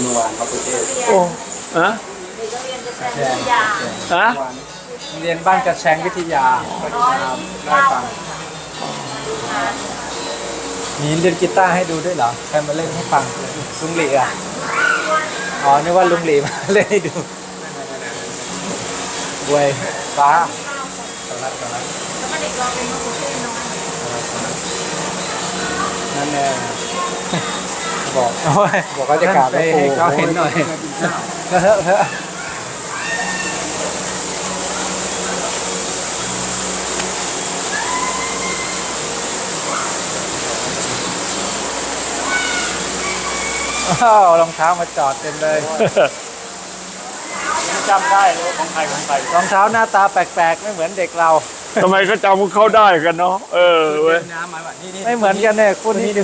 เมื่อวานเขาไปเทศโอ้ฮะเด็กก็เรียนจะแสดงวิทยาฮะเมื่อวานเรียนบ้านกระแชงวิทยาก็จะร้อยมายี่สิบเล่าเก้าให้ฟังคนมีเล่นกีตาร์ให้ดูด้วยเหรอใครมาเล่นให้ฟังลุงหลีอะอ๋อนึกว่าลุงหลีมาเล่นให้ดูบวยฟ้าสลัดสลัดแล้ วก็เด็กเราเป็นโมเดลน้อยนั่นแน่บอกบอกเขาจะกราบให้ให้เขาเห็นหน่อยเฮ้อเฮ้ออ้าวรองเท้ามาจอดเต็มเลยจำได้เลยว่าของใครของใครรองเท้าหน้าตาแปลกๆ ไม่เหมือนเด็กเราทำไมเขาจำเขาได้กันเนาะเออเว้ยน้ำมาแบบนี้นี่ไม่เหมือนกันเนี่ยคู่นี้ดู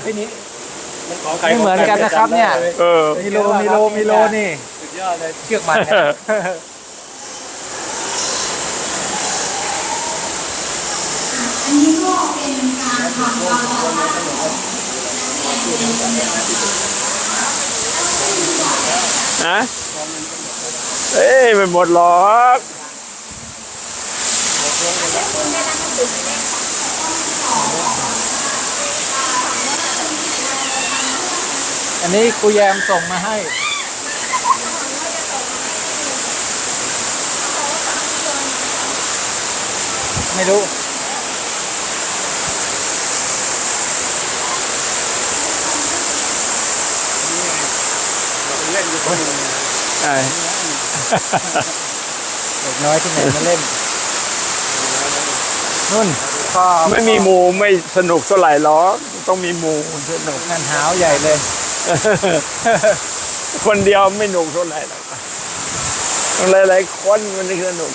มันของใครไม่เหมือนกันนะครับเนี่ย เออมิโลมิโลมิโลนี่ สุดยอดเลยเชือกมันเนี่ยอันนี้ก็เป็นการทำความเข้าใจฮะเอ้ยไม่หมดหรอก อันนี้ครูแยมส่งมาให้ ไม่รู้เล่นอยู่คนหนึ่งใช่เด็กน้อยที่ไหนมาเล่นนุ่นก็ไม่มีหมูไม่สนุกเท่าไหร่หรอกต้องมีหมูสนุกงานหาวใหญ่เลย คนเดียวไม่หนุกเท่าไหร่หรอกหลายๆคนมันนี่สนุก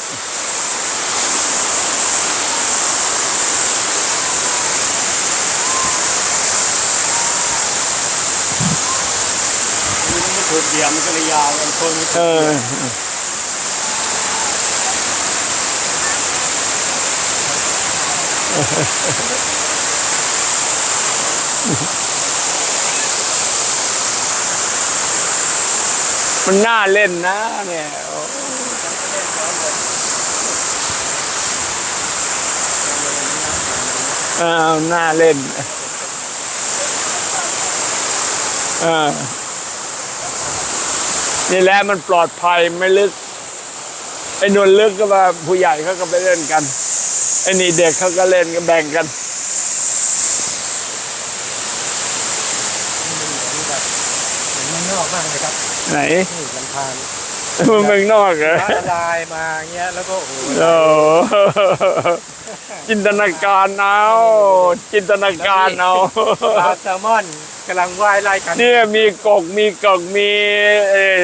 มันถูกเดียมมันก็เลยยาวมันคนมันเออ มันน่าเล่นนะเนี่ยเออน่าเล่นเออนี่แหละมันปลอดภัยไม่ลึก ไอ้นวลลึกก็มาผู้ใหญ่เขาก็ไปเล่นกัน ไอ้นี่เด็กเขาก็เล่นก็แบ่งกัน เมืองนอกมากเลยครับ ไหนนี่ลำพานเมืองนอกเหรอฟ้าละลายมาเงี้ยแล้วก็โอ้โหโอ้จินตนาการเอาจินตนาการเอาปลาแซลมอนกำลังว่ายไล่กันเนี่ยมีกกมีกกมีเออ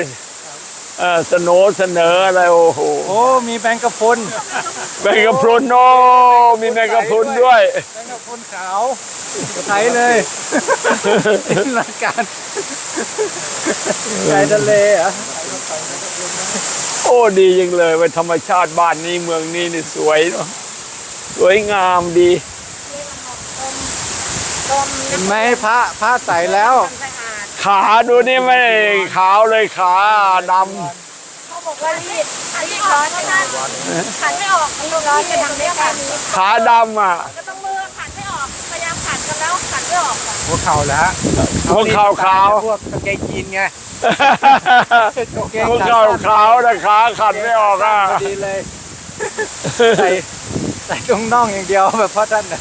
เออเสนอเสนออะไรโอ้โหโอ้ มีแบงกะพรุนแมงกะพรุนโอ้มีแมงกะพรุนด้วย แบงกะพรุนขาวไทยเลยจินตนาการชายทะเลเหรอะโอ้ดีจริงเลยว่าธรรมชาติบ้านนี้เมืองนี้นี่สวยเนาะสวยงามดีต้มเห็นไหมพระพระใส่แล้ว สะอาด ขาดูนี่ไม่ขาวเลยขาดเขาบอกว่ารีดรีดร้อนใช่ไหมขันไม่ออกรีดร้อนจะทำได้แค่นี้ำขาดำอะก็ต้องมือขันไม่ออกพยายามขันกันแล้วขันไม่ออกอะหัวเข่าแล้วหัวเข่าขาวพวกกางเกงยีนไงกางเกงหัวเข่าขาวแต่ขาขัดไม่ออกอะพอดีเลยใส่ใส่ตรงน่องอย่างเดียวแบบพ่อท่านน่ะ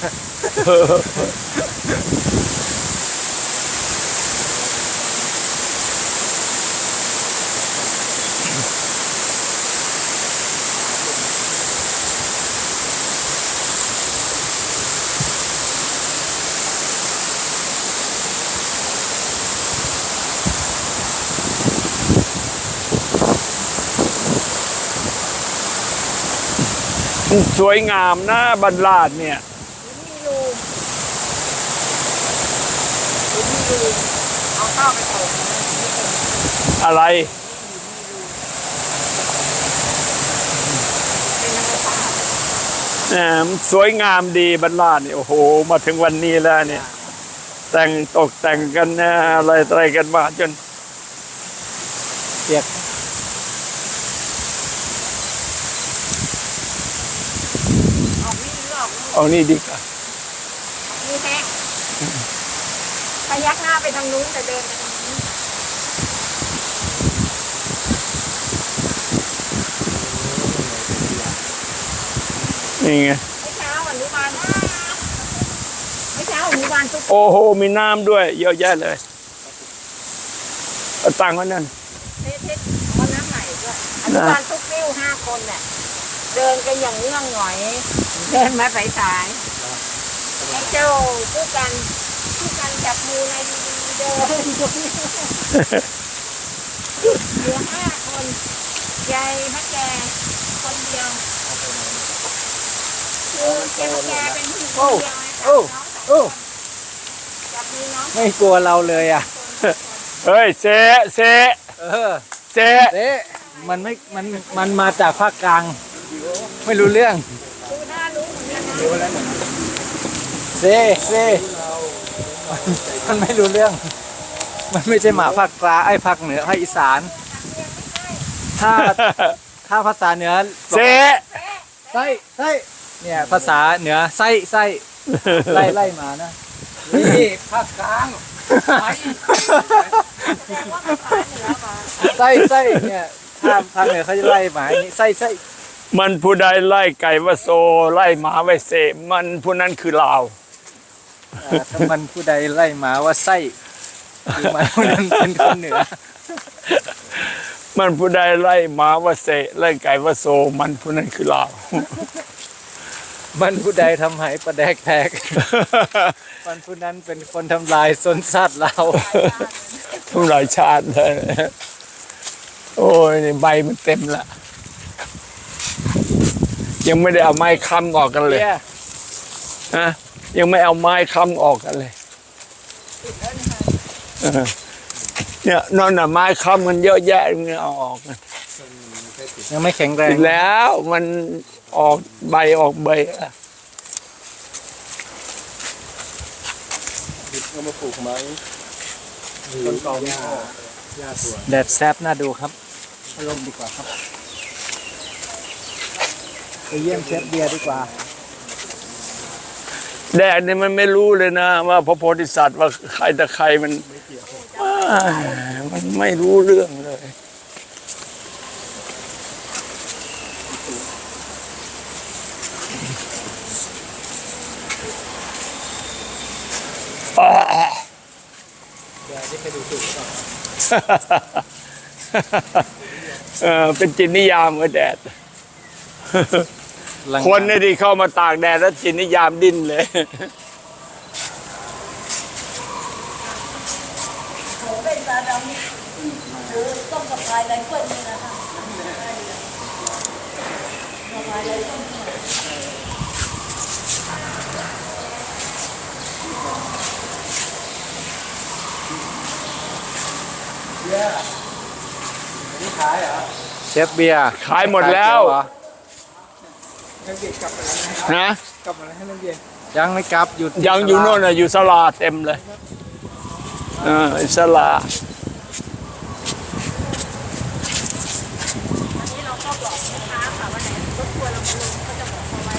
สวยงามนะบรรลาดเนี่ยมีรูมีรูเอาข้าวไปส่งอะไรเป็นธรรมชาติแหมสวยงามดีบรรลาดเนี่ยโอ้โห มาถึงวันนี้แล้วเนี่ย แต่งตกแต่งกันอะไรอะไรกันมาจนเปียก ออกนี่หรือออกนู่น เอานี่ดีกว่านี่แห้งพยักหน้าไปทางนู้นแต่เดินไปทางนี้นี่ไงไม่เช้าอนุบาลไม่เช้าอนุบาลทุกโอ้โห มีน้ำด้วย เยอะแยะเลยเอาตังค์ไว้นั่นเทศเทศวันน้ำใหม่ด้วยอนุบาลทุกนิ้วห้าคนเนี่ยเดินกันอย่างเงื่องหงอย เดินมาสายสายๆให้เจ้าคู่กันคู่กันจับมือในดีๆเดินเหลือห้าคนยายพระแกคนเดียวคือแกพระแกเป็นผู้หญิงคนเดียวโอ้โอ้จับมือน้องไม่กลัวเราเลยอะ เฮ้ยเซเซเออเซเอ๊ะมันไม่มันมันมาจากภาคกลาง ไม่รู้เรื่องดูหน้ารู้ เหมือนกันนะเซเซมันไม่รู้เรื่อง มันไม่ใช่หมาภาคกลางไอ้ภาคเหนือภาคอีสาน ถ้าถ้าภาษาเหนือเซไส้ไส้เนี่ยภาษาเหนือไส้ไส้ไล่ไล่มานะนี่ภาคกลางไส้ไส้เนี่ยถ้าภาคเหนือเขาจะไล่หมาอย่างนี้ไส้ไส้ มันผู้ใดไล่ไก่ว่าโซ ไล่หมาไว้เซมันผู้นั้นคือลาวอ่าถ้ามันผู้ใดไล่หมาว่าไส้คือหมายว่านั้นเป็นคนเหนือมันผู้ใดไล่หมาว่าเซไล่ไก่ว่าโซ มันผู้นั้นคือลาว มันผู้ใดทำให้ประแดกแตก มันผู้นั้นเป็นคนทำลายสนสัตว์เราทำลายชาติเลยโอ้ยนี่ใบมันเต็มละ ยังไม่ได้เอาไม้ค้ำออกกันเลยเนี่ยฮะยังไม่เอาไม้ค้ำออกกันเลยเออเนี่ยนอนน่ะไม้ค้ำมันเยอะแยะมึงเอาออกกันยังไม่แข็งแรงแล้วมันออกใบออกใบอะเอามาปลูกไม้ต้นเก่าไม่พอแดดแซบน่าดูครับอารมณ์ดีกว่าครับ ไปเยี่ยมเชฟเบียร์ดีกว่า แดดเนี่ยมันไม่รู้เลยนะ ว่าพระโพธิสัตว์ว่าใครแต่ใครมันอ้ายมันไม่รู้เรื่องเลยอ่าเออเป็นจิตนิยามกับแดด คนเนี่ยที่เข้ามาตากแดดแล้วจิตนิยามดิ้นเลยเชฟเบียร์ขายหมดแล้วเหรอ นะยังไม่กลับอยู่ที่ยังอยู่โน่นน่ะอยู่สลาเต็มเลยเออสลาอันนี้เราก็บอกลูกค้าค่ะว่าไหนรบกวนเรามาลงก็จะบอกเขาไว้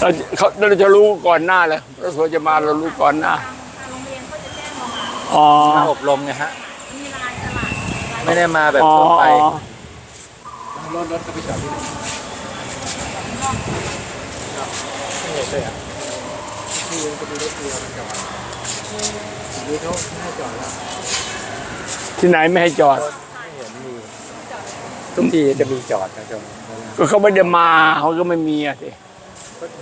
เราเขาเราจะรู้ก่อนหน้าเลยเราควรจะมาเรารู้ก่อนหน้า ทางทางโรงเรียนก็จะแจ้งเรามาอ๋อ มาอบรมไงฮะ มีลายตลาด ไม่ได้มาแบบอ๋อทั่วไป รถรถก็ไปจอดที่ไหน ที่ไหนไม่ให้จอดทุกทีจะมีจอดนะจอดก็เขาไม่ได้มาเขาก็ไม่มีอะสิ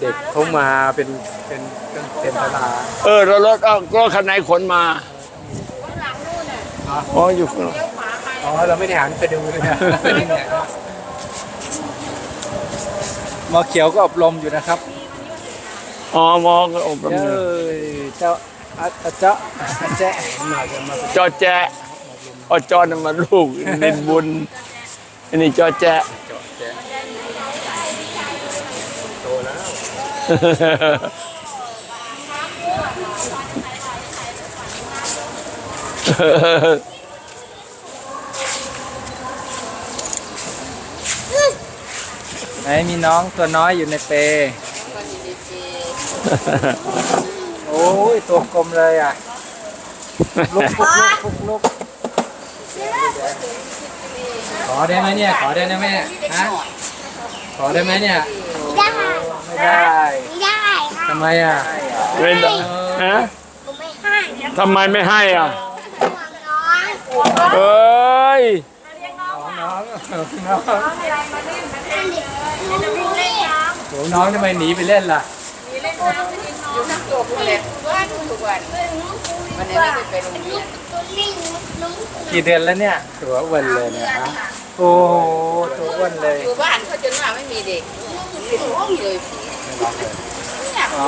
เด็กเขามาเป็นเป็นเป็นเป็นตลาดเออแล้วรถเอารถคันไหนขนมาข้างหลังนู่นน่ะอ๋ออยู่ข้างหลังเลี้ยวขวาไปอ๋อเราไม่ได้หันไปดูเลยนะหมอเขียวก็อบรมอยู่นะครับ อ๋อมอก็อบรมเออเจ้าอาเจ้าอาเจ้าหจะมาจอแจ๊ะอจอนำมาลูกนินบุญอันนี้จอแจ๊ะโตแล้วไหนมีน้องตัวน้อยอยู่ในเป โอ้ยตัวกลมเลยอะลุกลุกลุกลุกลุกขอได้ไหมเนี่ย ขอได้ไหมแม่ฮะขอได้ไหมเนี่ยได้ไม่ได้ไม่ได้ค่ะทำไมอะไม่ได้ฮะผมไม่ให้ทำไมไม่ให้อะห่วงน้อยเอ้ยน้องน้องน้องอันนี้หนูรู้เลยโหน้องทำไมหนีไปเล่นล่ะ อยู่ทั้งตัวผู้เล็กทุกวันทุกวันวันนี้ไม่ไปโรงเรียนตัวนี้หนูกี่เดือนแล้วเนี่ยตัวอ้วนเลยเนี่ยฮะโอ้โหตัวอ้วนเลยอยู่บ้านเขาจนว่าไม่มีเด็กไม่ท้องเลยอ๋อ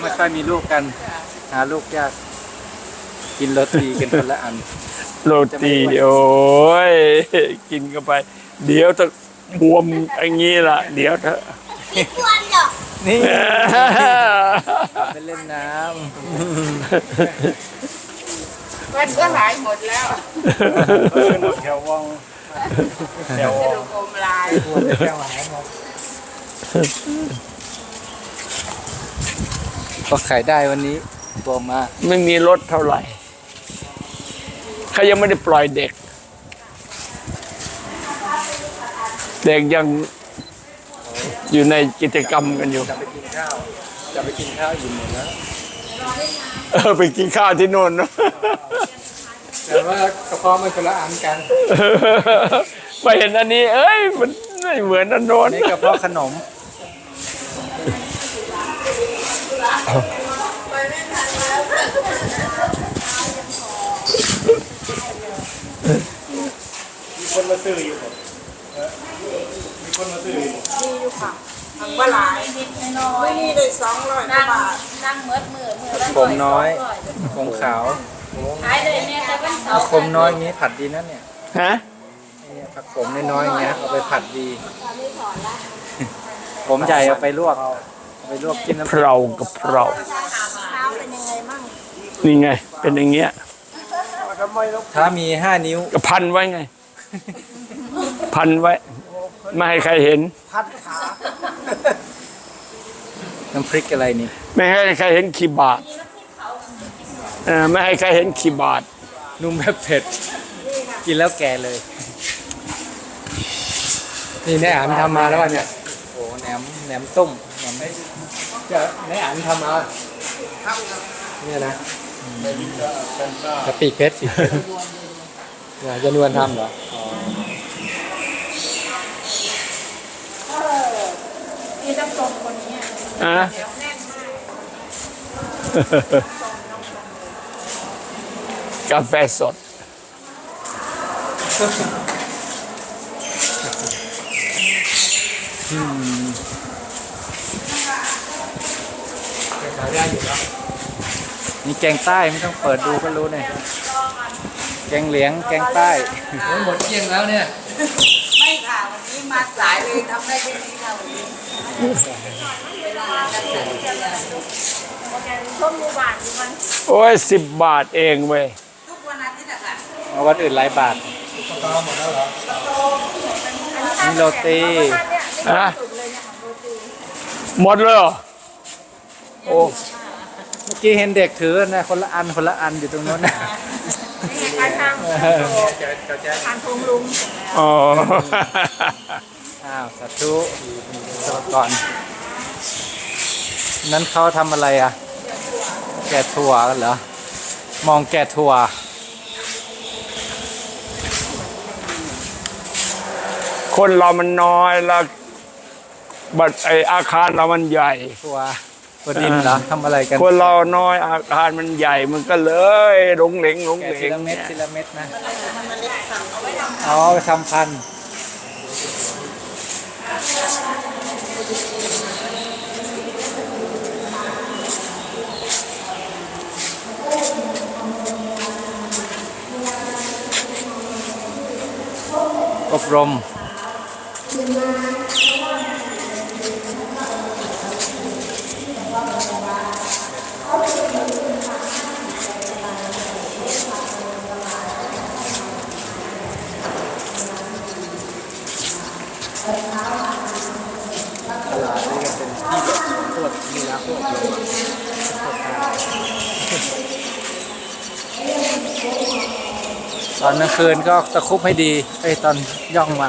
ไม่ค่อยมีลูกกัน หาลูกยาก กินโรตีกันคนละอัน โรตีโอ้ยกินเข้าไป เดี๋ยวจะบวมอย่างนี้ล่ะ เดี๋ยวเถอะไม่ควรหรอก นี่ไปเล่นน้วันก็หายหมดแล้วำแถววองแถวจะดูโคมลายควรจะแถวหายหมดก็ขายได้วันนี้ตัวมาไม่มีรถเท่าไหร่เขายังไม่ได้ปล่อยเด็ก เด็กยัง อยู่ในกิจกรรมกันอยู่ จะไปกินข้าว จะไปกินข้าวอยู่หมดแล้วเออไปกินข้าวที่โน่นเนอะ แต่ว่ากระเพาะมันคนละอันกันไปเห็นอันนี้ เอ้ย มันไม่เหมือนอันโน้นนี่กระเพาะขนมว่า หลายไม่นี่ได้สองร้อยบาทนั่งเมื่อมือมือละผมน้อยผมขาวขายเลยเนี่ยแต่วันเสาร์ผมน้อยอย่างนี้ผัดดีนะเนี่ยฮะเนี่ยผักผมน้อยๆอย่างเงี้ยเอาไปผัดดี ผมใหญ่เอาไปลวกเอาไปลวกจิ้มน้ำเพรากับเพรานี่ไง เป็นอย่างเงี้ยถ้ามีห้านิ้วก็พันไว้ไง พันไว้ ไม่ให้ใครเห็นน้ำพริกอะไรนี่ไม่ให้ใครเห็นขีบาทเออไม่ให้ใครเห็นขีบาทนุ่มแบบเผ็ด กินแล้วแก่เลย นี่นายอ่านทำมาแล้วเนี่ยโอ้แหนมแหนมต้มแหนมจะนายอ่านทำมาเนี่ยนะกะปิเพชรเนี่ยจะนวลทำเหรอ นี่ต้องส่งคนนี้อะกาแฟสด ขายได้อยู่แล้วนี่แกงใต้ไม่ต้องเปิดดูก็รู้เนี่ยแกงเหลียงแกงใต้ โอ้ยหมดเกลี้ยงแล้วเนี่ย ไม่ค่ะวันนี้มาสายเลยทำได้แค่นี้ โอ้ยสิบบาทเองเว้ยทุกวันอาทิตย์อะค่ะเอาวันอื่นหลายบาทมีโรตีอะหมดเลยเหรอโอ้เมื่อกี้เห็นเด็กถือนะคนละอันคนละอันอยู่ตรงโน้นนะนี่ไงการทางทางพงลุงอ๋อ อ้าวสาธุสวัสดีก่อน นั้นเขาทำอะไรอะ แกะถั่วกันเหรอ มองแกะถั่ว คนเรามันน้อยแล้วบัดไออาคารเรามันใหญ่ ถั่วถั่วดินเหรอทำอะไรกันคนเราน้อยอาคารมันใหญ่มันก็เลยหลงเหลงหลงแกะเหลทีงละเม็ดเนี่ยทีละเม็ดนะ อ๋อไปทำพันธุ์ อบรม เตอนกลาง คืนก็ตะคุบให้ดีไอ้ตอนย่องมา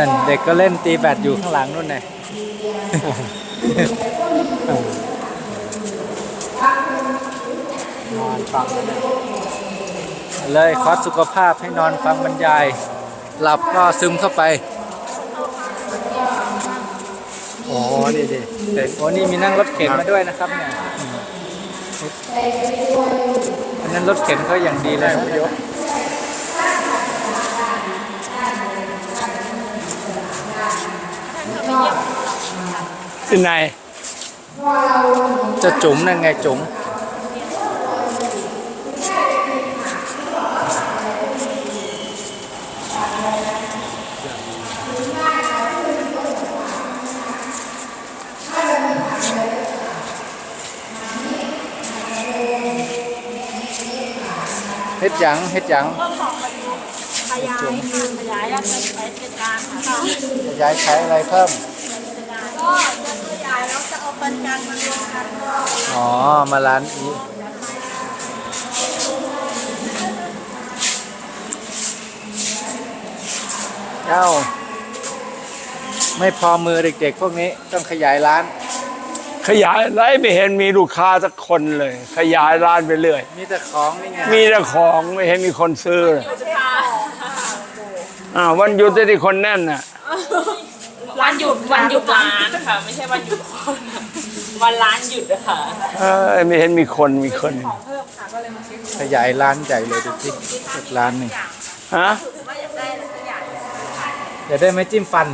นั่นเด็กก็เล่นตีแบดอยู่ข้างหลังนู่นไงนอนฟังแล้วเนี่ยเลยคอร์สสุขภาพให้นอนฟังบรรยาย หลับก็ซึมเข้าไปอ๋อนี่ดิเด็กโอ้นี่มีนั่งรถเข็นมาด้วยนะครับเนี่ยอันนั้นรถเข็นเขาอย่างดีเลยนะยก ที่ไหน จะจุ๋มนั่นไงจุ๋ม เฮ็ดหยังเฮ็ดหยัง ขยายขยายแล้วเป็ นไปเป็นการค่ะขยายใช้อะไรเพิ่ม ปันกันมารวมกันอ๋อ มาร้านนี้เจ้า ไม่พอมือเด็กๆ พวกนี้ต้องขยายร้าน ขยายไรไม่เห็นมีลูกค้าสักคนเลย ขยายร้านไปเรื่อย มีแต่ของนี่ไงมีแต่ของไม่เห็นมีคนซื้อเลยอ่าวันหยุดที่คนแน่นน่ะ วันหยุดวันหยุดร้านค่ะ ไม่ใช่วันหยุดคน วันร้านหยุดอะค่ะเออไม่เห็นมีคนมีคน ขยายร้านใหญ่เลยดูสิอีกร้านหนึ่งฮะเดี๋ยวได้ไหมจิ้มฟัน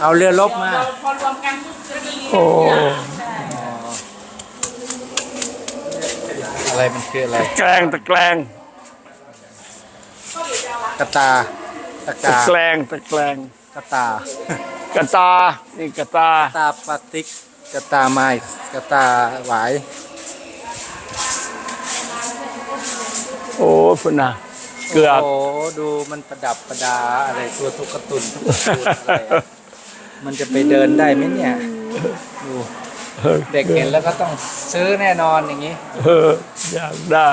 เอาเรือลบมาพอรวมกันปุ๊บจะมีโอ้ อะไรมันคืออะไร แกลงตะแกรงกระตา ตะตะกาแกรงตะแกรง กระตา กระตา นี่กระตา ตาปลาติกกระตาไม้กระตาหวายโอ้พุ่นน่ะเกือบ โอ้โหดูมันประดับประดาอะไรตัวตุ๊กตุนตุ๊กตุนอะไรอะมันจะไปเดินได้ไหมเนี่ยดูเด็กเห็นแล้วก็ต้องซื้อแน่นอนอย่างนี้ เอออยากได้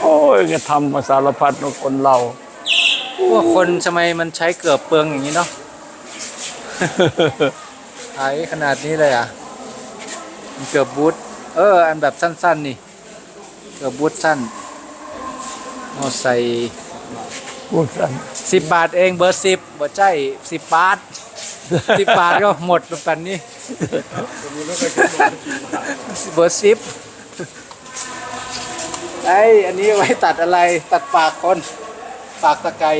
โอ้ยก็ทำมาสารพัดของคนเรา พวกคนทำไมมันใช้เกือบเปลืองอย่างนี้เนาะขายขนาดนี้เลยอะมันเกือบบูทเออ อันแบบสั้น ๆ นี่ เกือบบูทสั้นเอาใส่พูดสั้นสิบบาทเองเบอร์สิบบ่ใจสิบบาทสิบบาทก็หมดแล้วปันนี้ เบอร์สิบ ไออันนี้ไว้ตัดอะไรตัดปากคน ปากตะไคร้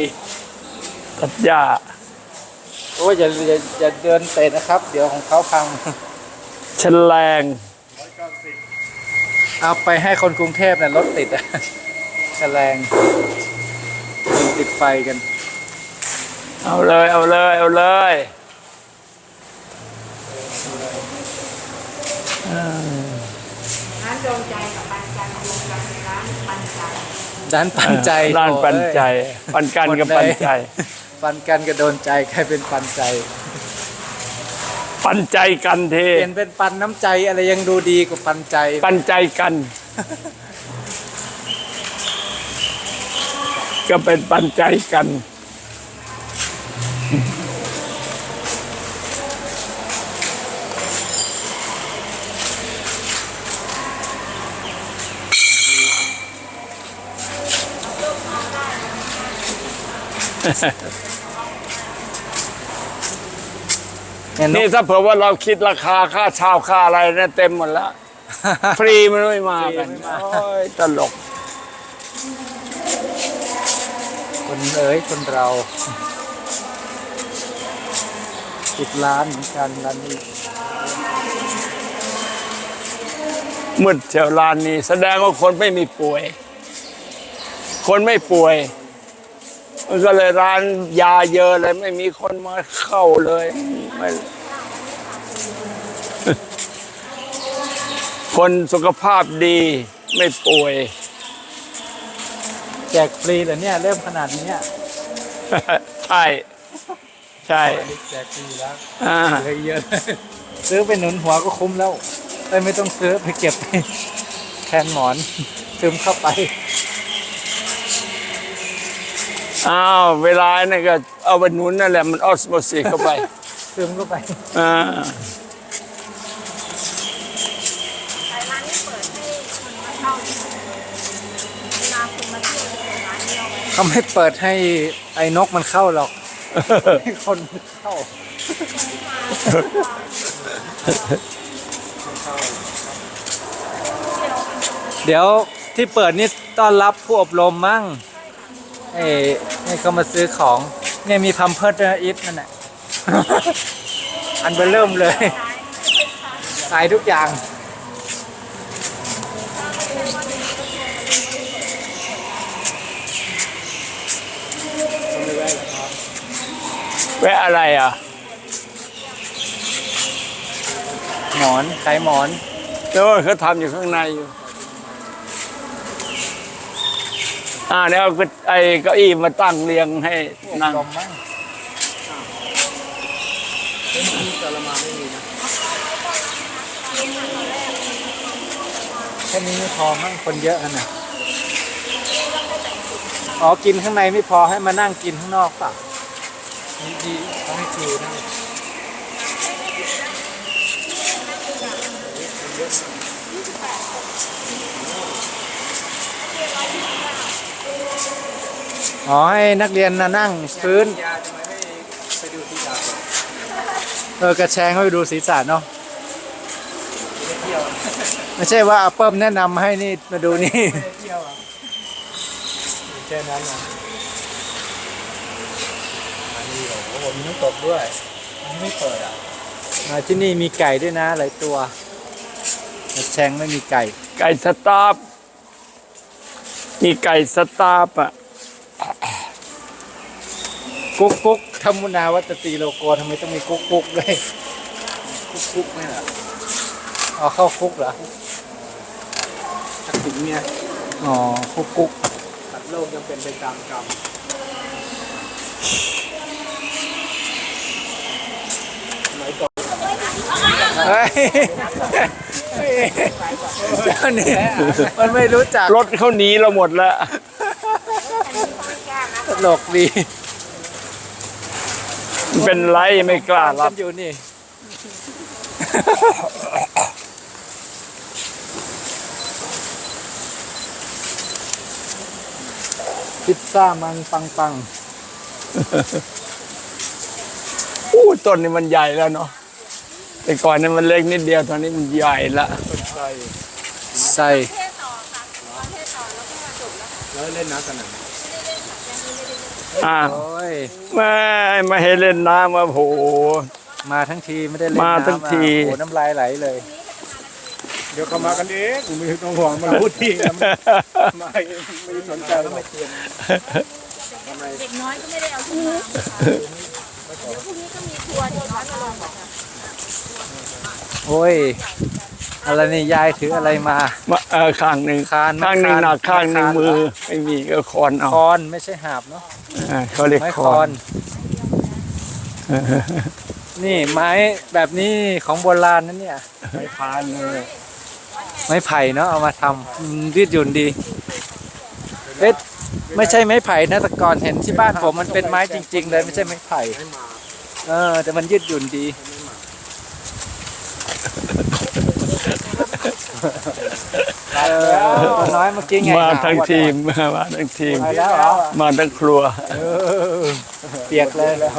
ตัดหญ้าโอ้ยอย่าอย่าอย่าเดินเตะนะครับ เดี๋ยวของเขาพังแฉลงเอาไปให้คนกรุงเทพน่ะรถติดอะแฉลงติดไฟกัน เอาเลยเอาเลยเอาเลยร้านโดนใจกับปันกันรวมกันเป็นร้านปันใจ ด้านปันใจร้านปันใจโอ้ยปันกันกับหมดเลยปันใจ ปันกันกับโดนใจใครเป็นปันใจ ปันใจกันเทเปลี่ยนเป็นปันน้ำใจอะไรยังดูดีกว่าปันใจ ปันใจกัน ก็เป็นปันใจกัน นี่ยนนี่กถ้าเผื่อว่าเราคิดราคาค่าเช่าค่าอะไรเนี่ยเต็มหมดแล้ว ฟรีมันไม่มากันฟรีไม่มาโอ้ยตลก คนเอ๋ยคนเราติดร้านเหมือนกันร้านนี้มืดเที่ยวลานนี้ แสดงว่าคนไม่มีป่วย คนไม่ป่วย มันก็เลยร้านยาเยอะเลยไม่มีคนมาเข้าเลยไม่คนสุขภาพดีไม่ป่วย แจกฟรีเหรอเนี่ย เริ่มขนาดนี้เนี่ยใช่ ใช่แจกฟรีแล้วอ่าเหลยเยอะซื้อไปหนุนหัวก็คุ้มแล้วไปไม่ต้องซื้อไปเก็บไปแทนหมอนซึมเข้าไป อ้าวเวลาเนี่ยก็เอาไปหนุนนั่นแหละมันออสโมซิสเข้าไปซึมเข้าไปอ่าแต่ร้านนี้เปิดให้คนมาเช่าเวลาคนมาเที่ยวจะเปิดร้านนี้เอาไว้เขาไม่เปิดให้ไอ้นกมันเข้าหรอกให้คนมันเข้า เดี๋ยวที่เปิดนี่ต้อนรับผู้อบรมมั่ง เอ้ให้เขามาซื้อของ เนี่ยมีพัมเพิร์ดด้วยนะอิฟนั่นแหละ อันเบอร์เริ่มเลยขายทุกอย่าง แวะอะไรอะ หมอนขายหมอนโอ้ยเขาทำอยู่ข้างในอยู่ อ่าแล้วก็ไอ้เก้าอี้มาตั้งเรียงให้นั่งลมมั่งแค่นี้ไม่พอมั่งคนเยอะขนาดอ๋อ กินข้างในไม่พอให้มานั่งกินข้างนอกเปล่ะนี่ดีเขาให้คิวนั่ง อ๋อให้นักเรียนน่ะนั่งพื้นเออกระแชงให้ไปดูศีรษะเนาะไม่ใช่ว่าอาเปิ้มแนะนำให้นี่มาดูนี่แค่นั้นนะอันนี้โอ้โหมีน้ำตกด้วยอันนี้ไม่เปิดอะมาที่นี่มีไก่ด้วยนะหลายตัวกระแชงไม่มีไก่ ไก่สตาร์ ฟมีไก่สตาร์ฟอะกุ๊กกุ๊กธรรมุนาวัตตีโลโกทำไมต้องมีกุ๊กกุ๊กด้วยกุ๊กกุ๊กไม่เหรอเอาเข้าคุกเหรอทักษิณเนี่ยอ๋อกุ๊กกุ๊กตัดโลกยังเป็นไปตามกรรมเฮ้ย เจ้าเนี่ยมันไม่รู้จักรถเขาหนีเราหมดแล้วตลกดีเป็นไรไม่กล้ารับกันอยู่นี่ พิซซ่ามันปังปังอู้ต้นนี้มันใหญ่แล้วเนาะ แต่ก่อนนี่มันเล็กนิดเดียวตอนนี้มันใหญ่ละใส่แล้วเล่นน้ำสนามอ่าโอ้ยไม่มาให้เล่นน้ำมาโห มาทั้งทีไม่ได้เล่นมาน้ำทั้งทีอะโอ้โหน้ำลายไหลเลย เดี๋ยวเขามากันเองกูไม่ต้องห่วงมันพูดที่นะไม่ไม่ได้สนใจแล้วไม่เตือนเด็กน้อยก็ไม่ได้เอาขึ้นมาเดี๋ยวพรุ่งนี้ก็มีทัวร์เด็กน้อยมาลงบอก โอ้ย อะไรนี่ยายถืออะไรมา มาเออข้างหนึ่งคานข้างหนึ่งคานหนักข้างหนึ่งคานมือ ไม่มีก็คอนเอาคอนไม่ใช่หาบเนาะอ่าเขาเรียกไม้คคออนน นี่ไม้แบบนี้ของโบราณนั่นเนี่ย ไม่ผ่านเลยไม้ไผ่เนาะเอามาทำอืมยืดหยุ่นดี เอ๊ะไม่ใช่ไม้ไผ่นะแต่ก่อนเห็นที่บ้านผมมันเป็นไม้จริง ๆ เลยไม่ใช่ไม้ไผ่ เออ แต่มันยืดหยุ่นดีเออตัว น้อยเมื่อกี้ไงมาทั้งหวทีมมาทั้งทีมไปแล้วเหรอมาทั้งครัวเออเปียกเลยแล้ว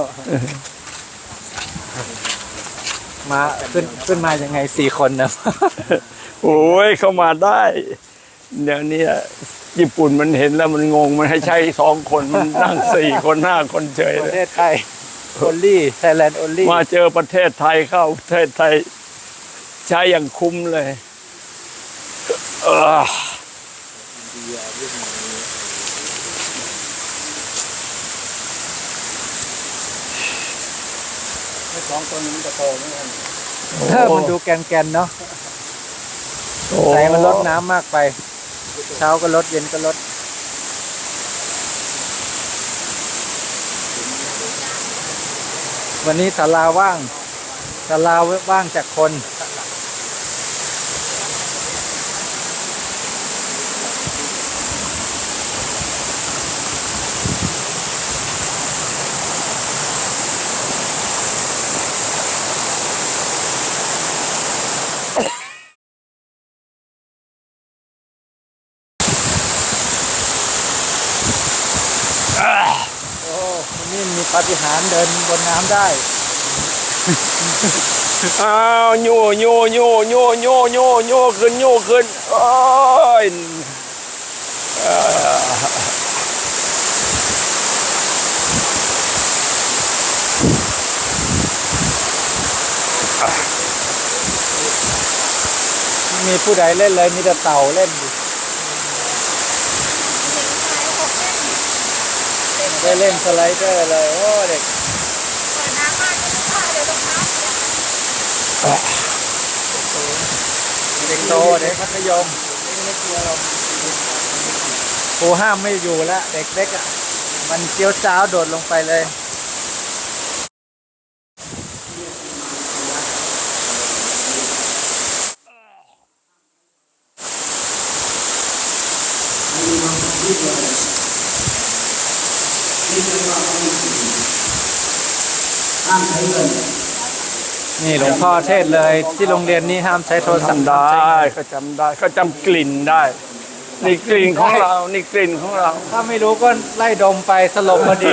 มาขึ้นขึ้นมายังไงสี่คนนะโอ้ยเข้ามาได้ เดี๋ยวนี้ญี่ปุ่นมันเห็นแล้วมันงงมันให้ใช้สองคนมันนั่งสี่คนห้าคนเฉยปเลระยเทศไทย only Thailand only มาเจอประเทศไทยเข้าประเทศไทย ใช้อย่างคุ้มเลยเออสองตัวนี้มันจะโตเหมือนกันเออมันดูแกนๆเนาะโอ้ใส่มันลดน้ำมากไป เช้าก็ลดเย็นก็ลดวันนี้ศาลาว่างศาลาว่างจากคน โอ้วันนี่มีปาฏิหาริย์เดินบนน้ำได้ อ้าวโยโยโยโยโยโยโยขึ้นโยขึ้นโอ้ยเอ่อไม่มีผู้ใดเล่นเลย มีแต่เต่าเล่นอยู่ได้เล่นสไลเดอร์เลย โอ้เด็ก น้ำมากจะฆ่าเดี๋ยวต้องน้ำ เด็กโตเด็กมัธยมครูห้ามไม่อยู่แล้วเด็กเล็กอะ มันเจียวจ้าวโดดลงไปเลย นี่หลวงพ่อเทศเลยที่โรงเรียนนี้ห้ามใช้โทรศัพท์จำได้เขาจำได้เขาจำกลิ่นได้ นี่กลิ่นของเรา นี่กลิ่นของเรา ถ้าไม่รู้ก็ไล่ดมไปสลบพอดี